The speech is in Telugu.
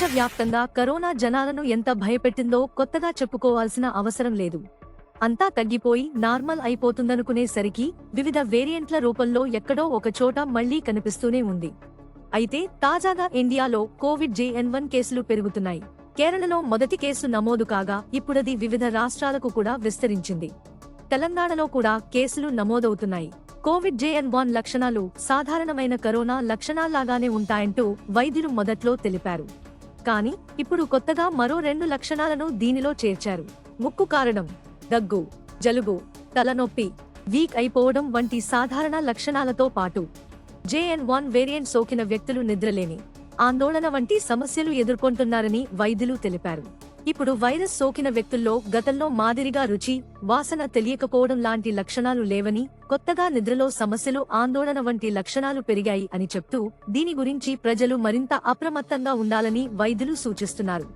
ప్రపంచవ్యాప్తంగా కరోనా జనాలను ఎంత భయపెట్టిందో కొత్తగా చెప్పుకోవాల్సిన అవసరం లేదు. అంతా తగ్గిపోయి నార్మల్ అయిపోతుందనుకునేసరికి వివిధ వేరియంట్ల రూపంలో ఎక్కడో ఒక చోట మళ్ళీ కనిపిస్తూనే ఉంది. అయితే తాజాగా ఇండియాలో కోవిడ్ జేఎన్ వన్ కేసులు పెరుగుతున్నాయి. కేరళలో మొదటి కేసు నమోదు కాగా ఇప్పుడది వివిధ రాష్ట్రాలకు కూడా విస్తరించింది. తెలంగాణలో కూడా కేసులు నమోదవుతున్నాయి. కోవిడ్ జేఎన్ వన్ లక్షణాలు సాధారణమైన కరోనా లక్షణాల్లాగానే ఉంటాయంటూ వైద్యులు మొదట్లో తెలిపారు. కానీ ఇప్పుడు కొత్తగా మరో రెండు లక్షణాలను దీనిలో చేర్చారు. ముక్కు కారడం దగ్గు జలుబు తలనొప్పి వీక్ అయిపోవడం వంటి సాధారణ లక్షణాలతో పాటు. జేఎన్ వన్ వేరియంట్ సోకిన వ్యక్తులు నిద్రలేని ఆందోళన వంటి సమస్యలు ఎదుర్కొంటున్నారని వైద్యులు తెలిపారు. ఇప్పుడు వైరస్ సోకిన వ్యక్తుల్లో గతంలో మాదిరిగా రుచి వాసన తెలియకపోవడం లాంటి లక్షణాలు లేవని కొత్తగా నిద్రలో సమస్యలు ఆందోళన వంటి లక్షణాలు పెరిగాయి అని చెప్తూ దీని గురించి ప్రజలు మరింత అప్రమత్తంగా ఉండాలని వైద్యులు సూచిస్తున్నారు.